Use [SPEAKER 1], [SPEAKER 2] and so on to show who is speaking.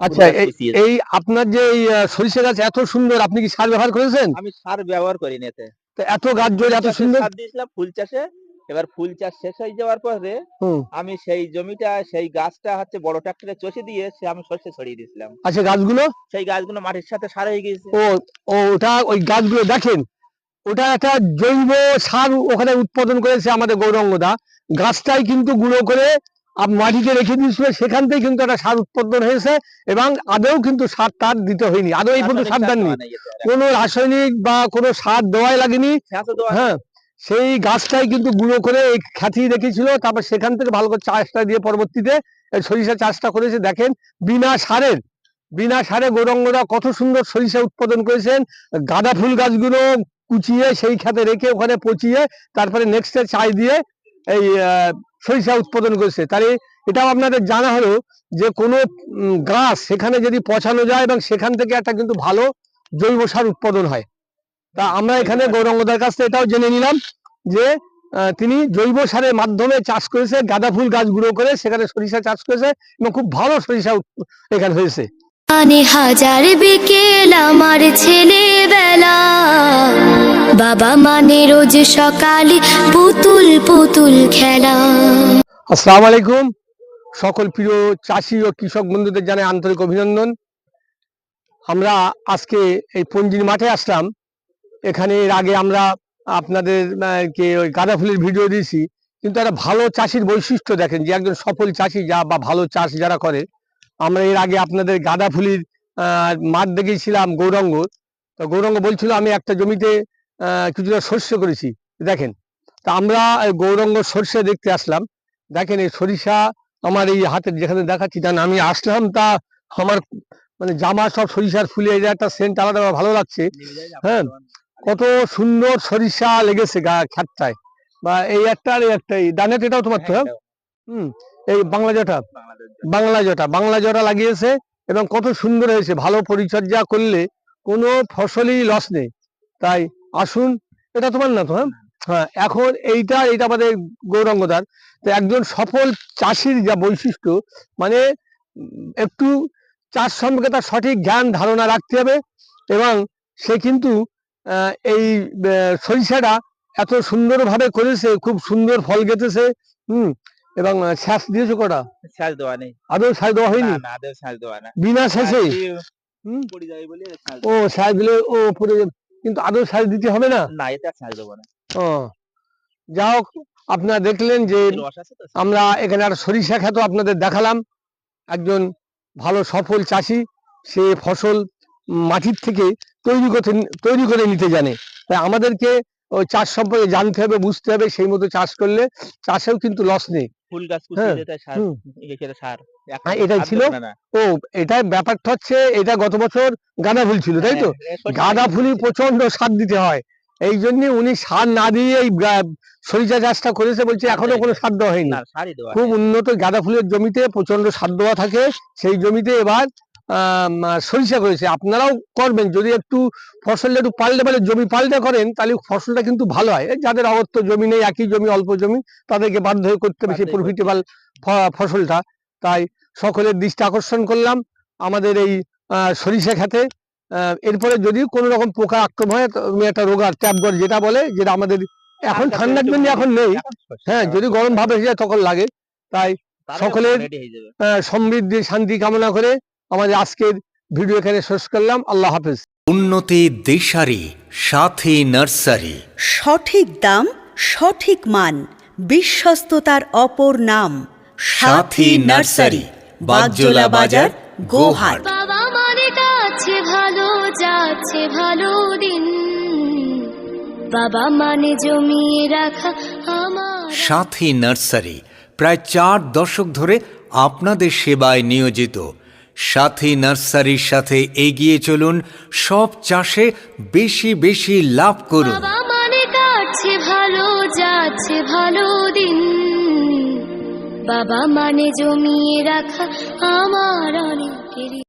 [SPEAKER 1] আচ্ছা এই- আপনার যে সরিষা গাছ এত সুন্দর আপনি কি সার ব্যবহার করেছেন?
[SPEAKER 2] আমি সার ব্যবহার করিনি এতে
[SPEAKER 1] তো এত গাছ জোর এত সুন্দর?
[SPEAKER 2] সার দিয়েছিলাম ফুল চাষে। এবার ফুল চাষ শেষ হয়ে যাওয়ার পরে আমি সেই জমিটা সেই গাছটা হচ্ছে বড় ট্রাক্টরে চষে দিয়ে সে আমি সর্ষে ছড়িয়ে দিয়েছিলাম।
[SPEAKER 1] আচ্ছা গাছগুলো?
[SPEAKER 2] সেই গাছগুলো মাটির সাথে সার হয়ে গিয়েছে।
[SPEAKER 1] ও ওটা ওই গাছগুলো দেখেন ওটা একটা জৈব সার ওখানে উৎপাদন করেছে আমাদের গৌরঙ্গদা। গাছটাই কিন্তু গুঁড়ো করে মাটিতে রেখে দিয়েছিল, সেখান থেকে কিন্তু একটা সার উৎপাদন হয়েছে এবং আদৌ কিন্তু সার টার দিতে হয়নি। আদৌ এই পর্যন্ত সার দেননি। কোনো রাসায়নিক বা কোনো সার দেওয়াই লাগেনি। হ্যাঁ সেই গাছটাই কিন্তু গুঁড়ো করে এই খ্যাতি রেখেছিল তারপর সেখান থেকে ভালো করে চাষটা দিয়ে পরবর্তীতে সরিষা চাষটা করেছে। দেখেন, বিনা সারের, বিনা সারে গৌরঙ্গরা কত সুন্দর সরিষা উৎপাদন করেছেন। গাঁদা ফুল গাছগুলো কুচিয়ে সেই খাতে রেখে ওখানে পচিয়ে, তারপরে নেক্সটে চাষ দিয়ে এই সরিষা উৎপাদন করেছে। তাহলে এটাও আপনাদের জানা হলো যে কোনো গাছ সেখানে যদি পচানো যায় এবং সেখান থেকে একটা কিন্তু ভালো জৈব সার উৎপাদন হয়। তা আমরা এখানে গৌরঙ্গদার কাছ থেকে এটাও জেনে নিলাম যে তিনি জৈব সারের মাধ্যমে চাষ করেছে, গাঁদা ফুল গাছ গুঁড়ো করে সেখানে সরিষা চাষ করেছে এবং খুব ভালো সরিষা এখানে হয়েছে।
[SPEAKER 3] হাজার বিকেল আমার ছেলেবেলা। বাবা মানে রোজ সকালে পুতুল পুতুল খেলা।
[SPEAKER 1] আসসালামু আলাইকুম। সকল প্রিয় চাষি ও কৃষক বন্ধুদের জানাই আন্তরিক অভিনন্দন। আমরা আজকে এই পঞ্জির মাঠে আসলাম। এখানে এর আগে আমরা আপনাদের কে ওই গাঁদা ফুলের ভিডিও দিয়েছি। কিন্তু একটা ভালো চাষির বৈশিষ্ট্য দেখেন যে একজন সফল চাষি যা বা ভালো চাষ যারা করে, আমরা এর আগে আপনাদের গাঁদা ফুলির মাঠ দেখেছিলাম গৌরঙ্গ। তো গৌরঙ্গ বলছিল, আমি একটা জমিতে কিছুটা শস্য করেছি। দেখেন তা আমরা গৌরঙ্গ সর্ষে দেখতে আসলাম। দেখেন এই সরিষা আমার এই হাতের যেখানে দেখাচ্ছি তা আমি আসলাম তা আমার মানে জামা সব সরিষার ফুলে এই যে একটা সেন্ট আলাদা ভালো লাগছে। হ্যাঁ। কত সুন্দর সরিষা লেগেছে গা খ্যাটটায় বা এই একটা আর এই একটা এই ডানেট এটাও তোমার তো
[SPEAKER 2] হ্যাঁ,
[SPEAKER 1] হ্যাঁ? হুম এই বাংলা জটা। বাংলা জটা বাংলা জটা লাগিয়েছে এবং কত সুন্দর হয়েছে। ভালো পরিচর্যা করলে কোনো ফসলই লস নেই। তাই আসুন এটা তোমার না তো হ্যাঁ? হ্যাঁ এখন এইটা এইটা আমাদের গৌরঙ্গদার। তো একজন সফল চাষির যা বৈশিষ্ট্য মানে একটু চাষ সম্পর্কে তার সঠিক জ্ঞান ধারণা রাখতে হবে এবং সে কিন্তু এই সরিষাটা এত সুন্দরভাবে করেছে খুব সুন্দর ফল গেতেছে হুম এবং শ্বাস দিয়েছে কটা?
[SPEAKER 2] সাজ দেওয়া নেই।
[SPEAKER 1] আদৌ সার দেওয়া হয়নি?
[SPEAKER 2] আদেও সাজ দেওয়া না।
[SPEAKER 1] বিনা?
[SPEAKER 2] পড়ে সাজ
[SPEAKER 1] ও সার দিলে ও পরে যাবে। কিন্তু আদৌ সার দিতে হবে না?
[SPEAKER 2] না এটা সাজ দেবো না।
[SPEAKER 1] ও যা হোক আপনারা দেখলেন যে আমরা এখানে আর সরিষা খ্যাত আপনাদের দেখালাম। একজন ভালো সফল চাষি সে ফসল মাটির থেকে তৈরি করতে তৈরি করে নিতে জানে। তাই আমাদেরকে ওই চাষ সম্পর্কে জানতে হবে বুঝতে হবে সেই মতো চাষ করলে চাষেও কিন্তু লস নেই।
[SPEAKER 2] ফুল গাছ
[SPEAKER 1] হ্যাঁ,
[SPEAKER 2] সার এখন
[SPEAKER 1] হ্যাঁ, এটাই ছিল? ও এটা ব্যাপারটা হচ্ছে এটা গত বছর গাঁদা ফুল ছিল তাই তো?
[SPEAKER 2] হ্যাঁ,
[SPEAKER 1] গাঁদা
[SPEAKER 2] লাগিয়ে
[SPEAKER 1] ফুলি
[SPEAKER 2] দিয়েছে।
[SPEAKER 1] প্রচণ্ড সার দিতে হয়। এই জন্য উনি সার না দিয়ে এই সরিষা চাষটা করেছে বলছে
[SPEAKER 2] এখনও
[SPEAKER 1] কোনো সার দেওয়া হয়নি।
[SPEAKER 2] না
[SPEAKER 1] খুব উন্নত গাঁদা ফুলের জমিতে প্রচণ্ড সার দেওয়া থাকে সেই জমিতে এবার সরিষা করেছে। আপনারাও করবেন। যদি একটু ফসলটা একটু পাল্টে পাল্টে জমি পাল্টে করেন তাহলে ফসলটা কিন্তু ভালো হয়। যাদের অবত্য জমি নেই একই জমি অল্প জমি তাদেরকে বাধ্য হয়ে করতে হবে সেই
[SPEAKER 2] হয়ে
[SPEAKER 1] প্রফিটেবল ফসলটা। তাই সকলের দৃষ্টি আকর্ষণ করলাম আমাদের এই সরিষা খেতে আহ, এরপরে যদি কোনো রকম পোকা আক্রমণ হয় একটা রোগার ট্যাপগর যেটা বলে যেটা আমাদের এখন ঠান্ডার জন্য এখন নেই। হ্যাঁ যদি
[SPEAKER 2] করতে
[SPEAKER 1] গরম। ভাব এসে যায় তখন লাগে। তাই সকলের-
[SPEAKER 2] হয়ে
[SPEAKER 1] সমৃদ্ধি শান্তি কামনা করে আমাদের আজকের ভিডিও এখানে শেষ করলাম। আল্লাহ হাফেজ।
[SPEAKER 4] উন্নতি দিশারি সাথী নার্সারি।
[SPEAKER 5] সঠিক দাম সঠিক মান বিশ্বস্ততার অপর নাম
[SPEAKER 4] সাথী নার্সারি বাগজোলা বাজার গোহাট।
[SPEAKER 3] বাবা মানে যাচ্ছে ভালো যাচ্ছে ভালো দিন। বাবা মানে জমিয়ে রাখা আমার।
[SPEAKER 4] সাথী নার্সারি প্রায় চার দশক ধরে আপনাদের সেবায় নিয়োজিত। সাথী নার্সারির সাথে এগিয়ে চলুন, সব চাষে বেশি বেশি লাভ করুন।
[SPEAKER 3] মানে কাটছে ভালো, যাচ্ছে ভালো দিন। বাবা মানে জমিয়ে রাখা আমার অনেক